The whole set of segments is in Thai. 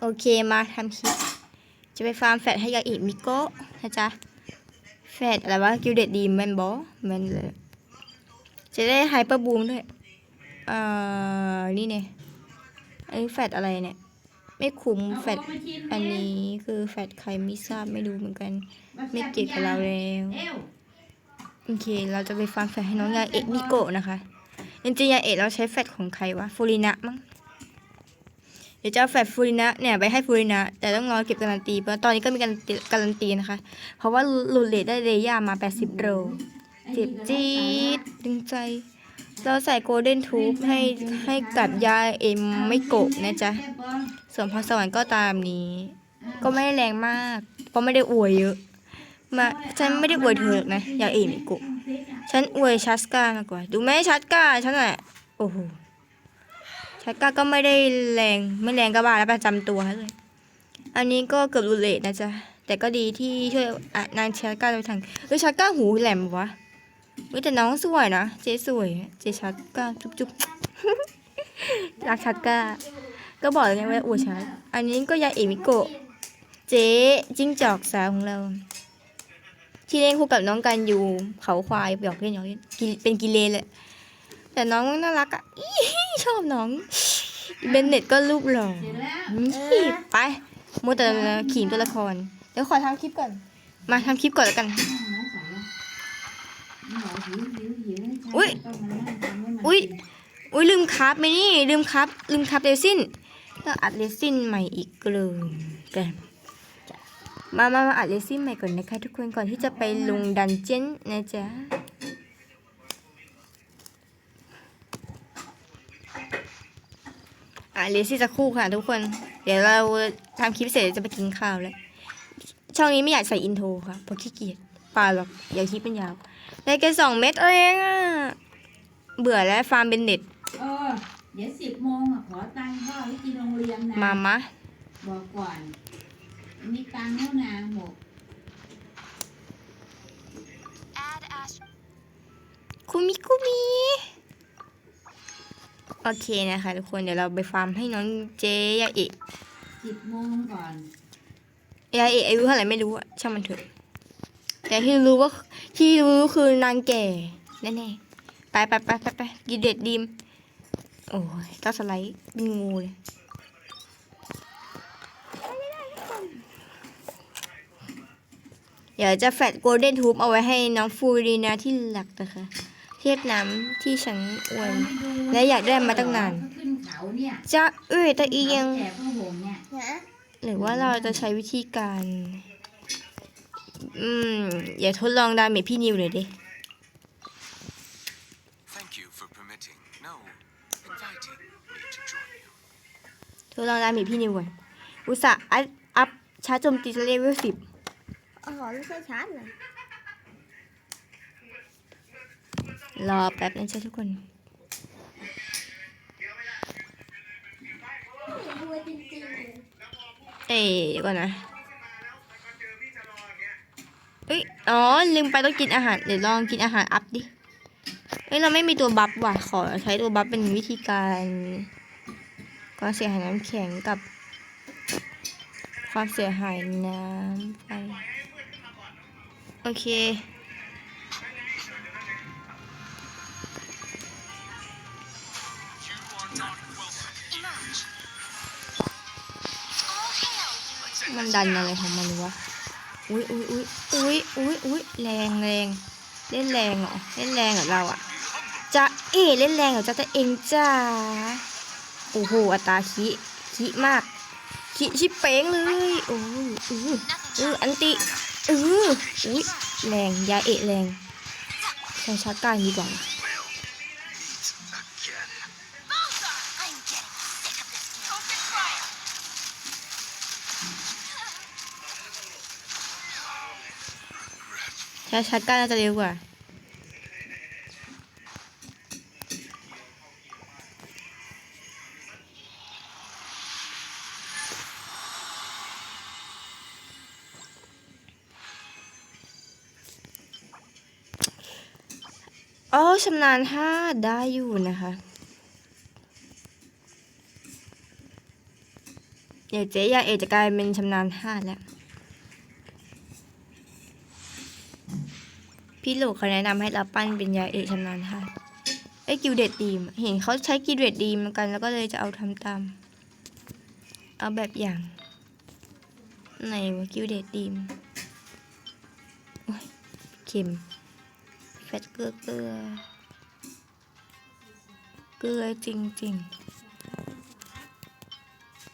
โอเคมาทำคลิป จะไปฟาร์มแฟดให้ยาอิมิโกะนะจ๊ะ แฟดอะไรวะกิลเดดดีแมนบอแมนเลย จะได้ไฮเปอร์บูมด้วย เอ่อ นี่เนี่ยอันนี้แฟดอะไรเนี่ย ไม่คุ้มแฟดอันนี้คือแฟดใครไม่ทราบไม่รู้เหมือนกัน ไม่เกี่ยวกับเราแล้วเอวโอเค เราจะไปฟาร์มแฟดให้น้องยาเอะมิโกะนะคะจริงๆยาเอะเราใช้แฟดของใครวะฟูรินะมั้ง เดี๋ยวจะแฟดฟูรินะเนี่ยไปให้ฟูรินะแต่ต้องรอเก็บการันตีเพราะตอนนี้ก็มีการันตีการันตีนะคะ เพราะว่าลุดเลทได้เรย่ามา 80โลเจ็บจี๊ดดึงใจ เราใส่โกลเด้นทูบให้ให้กับยาเอ็มไม่โกะนะจ๊ะ ส่วนพรสวรรค์ก็ตามนี้ ก็ไม่ได้แรงมาก เพราะไม่ได้อวยเยอะ มาฉันไม่ได้อวยเธอนะอย่าเอ็มกุฉันอวยชัสกามากกว่า ดูไหมชัสกาฉันอะโอ้โห ชัสกาก็ไม่ได้แรงไม่แรงก็บ้าแล้วประจำตัวเลย อันนี้ก็เกือบรุนเลทนะจ๊ะ แต่ก็ดีที่ช่วยนางชัสกาไปทางเออชัสกาหูแหลมวะเฮ้ยแต่น้องสวยนะเจ๊สวย เจ๊ชัสกาจุ๊บจุ๊บรักชัสกาก็บอกแล้วไงว่าอวดชัดอันนี้ก็ยาเอมิโกะเจ๊จิ้งจอกสาวของเรา ที่เล่นคู่กับน้องกันอยู่เขาควายหยอกเล่นหยอกเล่นเป็นกิเลนเลย แต่น้องน่ารักอะอีชอบน้อง เบนเน็ตก็รูปหล่อเสร็จแล้วนี่ไปมัวแต่ขีนตัวละคร เดี๋ยวขอทำคลิปก่อน มาทำคลิปก่อนแล้วกัน อุ๊ยอุ๊ยอุ้ยลืมครับไหมนี่ลืมครับ ลืมครับเรซินต้องอัดเรซินใหม่อีกเลยกันมามามาอัดเรซินใหม่ก่อนนะคะทุกคนก่อนที่จะไปลงดันเจี้ยนนะจ๊ะ อะเรซินจะครู่ค่ะทุกคน เดี๋ยวเราทำคลิปเสร็จจะไปกินข้าวแล้ว ช่องนี้ไม่อยากใส่อินโทรค่ะเพราะขี้เกียจปาหรอกอย่าคลิปเป็นยาวได้แค่สองเม็ดเองอะ เบื่อแล้วฟาร์มเบนเน็ตเออเดี๋ยวสิบโมงอะขอตังค์พ่อที่กินโรงเรียนนะ มามะบอกก่อน มีตังค์แล้วนางบอกคุมิคุมิ โอเคนะคะทุกคนเดี๋ยวเราไปฟาร์มให้น้องเจยาเอะสิบโมงก่อนยาเอะอายุเท่าไหร่ไม่รู้อะช่างมันเถอะ แต่ที่รู้ว่าที่รู้คือนางแก่แน่ๆไปไปไปไปไปกินเด็ดดีมโอ้ยก็สไลด์เป็นงูเลยเดี๋ยวจะแฟดโกลเด้นทูบเอาไว้ให้น้องฟูรีนะที่หลักนะคะ เทียบน้ำที่ฉันอวยและอยากได้มาตั้งนานขึ้นเขาเนี่ยจะเอ้ยตะเอียงแจกผ้าห่มเนี่ยหรือว่าเราจะใช้วิธีการ อืม อย่าทดลองดาเมจพี่นิวเลยดิ Thank you for permitting, no, inviting me to join you. ทดลองดาเมจพี่นิวก่อนอุตส่าห์อัพอัพชาร์จโจมตีเลเวลสิบอ๋อไม่ใช่ชาร์จนะ รอแป๊บนะจ๊ะทุกคนเลยเอ้ยเดี๋ยวก่อนนะเอ้ย อ๋อ ลืมไปต้องกินอาหาร เดี๋ยวลองกินอาหารอัพดิ เอ้ย เราไม่มีตัวบัฟว่ะ ขอใช้ตัวบัฟเป็นวิธีการความเสียหายน้ำแข็งกับ ความเสียหายน้ำไฟ โอเค ดันอะไรของมันวะ อุ้ยอุ้ยอุ้ยอุ้ยอุ้ยอุ้ยแรงแรงเล่นแรงเหรอ เล่นแรงเหรอเราอะจะเอเล่นแรงเหรอจ้าแต่เองจ้า โอ้โห อัตราคิคิมาก คิชิเป้งเลย โอ้ยอืออืออันติอืออุ้ยแรงยาเอะแรงใช้ชักการดีกว่า ช้ชักกาน่าจะเร็วกว่า อ๋อชำนาญท่าได้อยู่นะคะ เดี๋ยวเจ๊ยาเอจะกลายเป็นชำนาญธาแล้ว พี่หลูกเขาแนะนำให้เราปั้นเป็นยาเอกชำนาญธาตุไอ้กิวเดตดีมเห็นเขาใช้กิวเดตดีมกัน แล้วก็เลยจะเอาทำตาม เอาแบบอย่างไหนวะกิวเดตดีมโอ้ยเค็มแฟตเกลือเกลือเกลือจริงๆ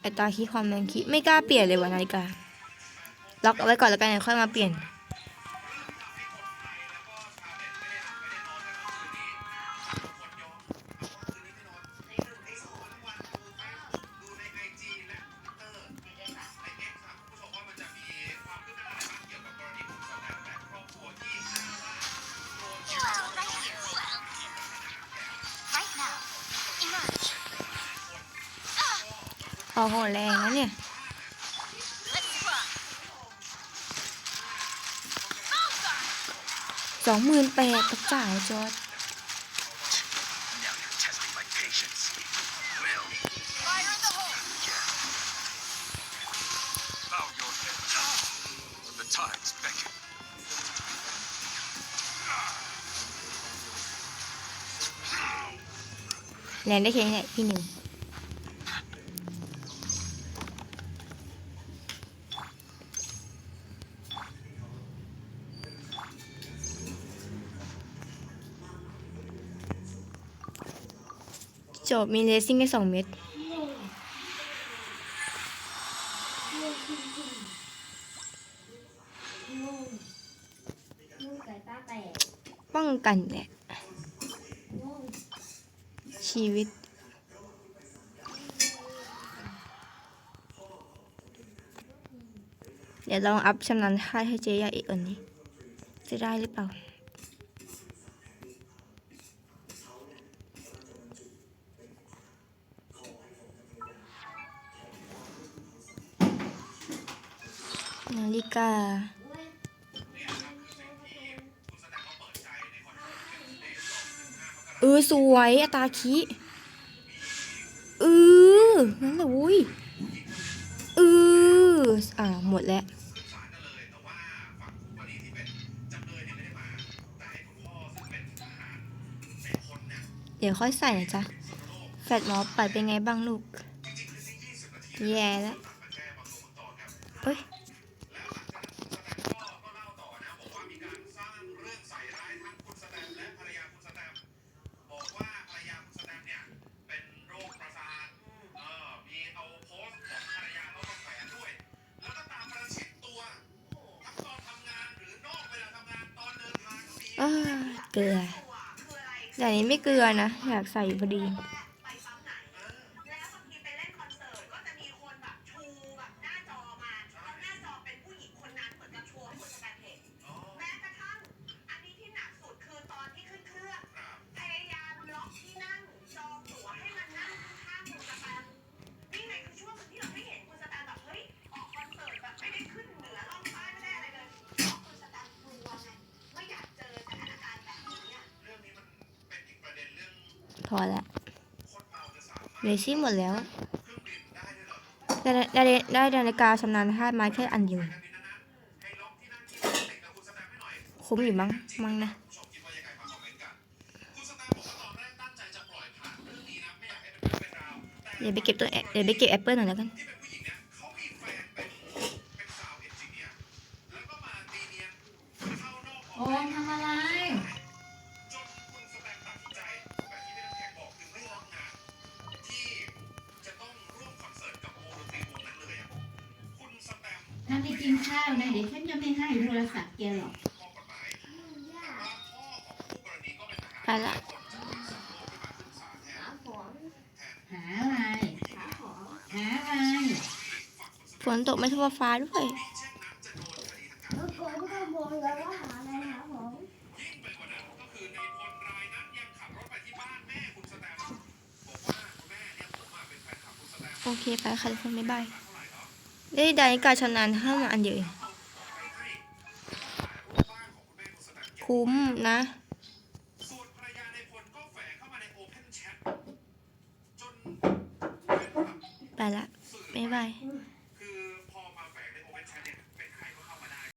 ไอตาคิดความแรงคิดไม่กล้าเปลี่ยนเลยวันาฬิกาล็อกเอาไว้ก่อนแล้วกันค่อยมาเปลี่ยน อ้โหแรงนะเนี่ย Let's rock. สองหมื่นแปดตกจ่ายจอร์ด Now you're testing my patience. Well, Fire in the hole. bow your head. The tides beckon. แรงได้แค่ไหนพี่หนึ่ง จบมีเลสซิ่งแค่สองเม็ดลูกไก่ตาแตกป้องกันแหละชีวิตเดี๋ยวลองอัพชำนาญค่าให้เจ๊ยาอีกอันนี้ จะได้หรือเปล่า นาฬิกา เออ สวยอตาคิเออนั่นแหละวุ้ยเอออ่าหมดแล้วเดี๋ยวค่อยใส่นะจ๊ะ แฟดหมอปัดเป็นไงบ้างลูก แย่แล้ว เกลือแต่นี้ไม่เกลือนะ อยากใส่พอดี พอละคนเบสซี่หมดแล้วเครื่องดื่มได้ได้ได้ได้นาฬิกาชำนาญธามาแค่อันเดียวคุ้มอยู่มั้งมั้งนะอมเมนต์กันคุณสแตมบอกว่าตอนแรกตั้งใจจะปล่อยผ่าไปเรื่องเป็นราวแต่เดี๋ยวไปเก็บตัวอเดี๋ยวไปเก็บแอปเปิลหน่อยแล้วกัน ข้าวนะ เดี๋ยวฉันจะไม่ให้โทรศัพท์แกหรอกข้อกฎหมายลูกยาแต่ว่าพ่อของคู่กรณีก็เป็นทหารไปละคนจะมีส่งลูกไปมาขึ้นศาลแทนหาของหาอะไรหาของหาอะไรฝนตกไม่ทั่วฟ้าด้วยเช่นนั้นจะโดนคดีทางการแล้วผมก็บอกแล้วว่าหาอะไรหาของยิ่งไปกว่านั้นก็คือในพลรายนั้นยังขับรถไปที่บ้านแม่คุณสแตมบอกว่าคุณแม่เนี่ยผมมาเป็นแฟนคลับคุณสแตมโอเค ไปค่ะทุกคนบ๊ายบาย ได้ดาฬิกาชำนาญธามาอันเดียวเองไปใหญ่คุ้มนะไปละสื่อบ๊ายบาย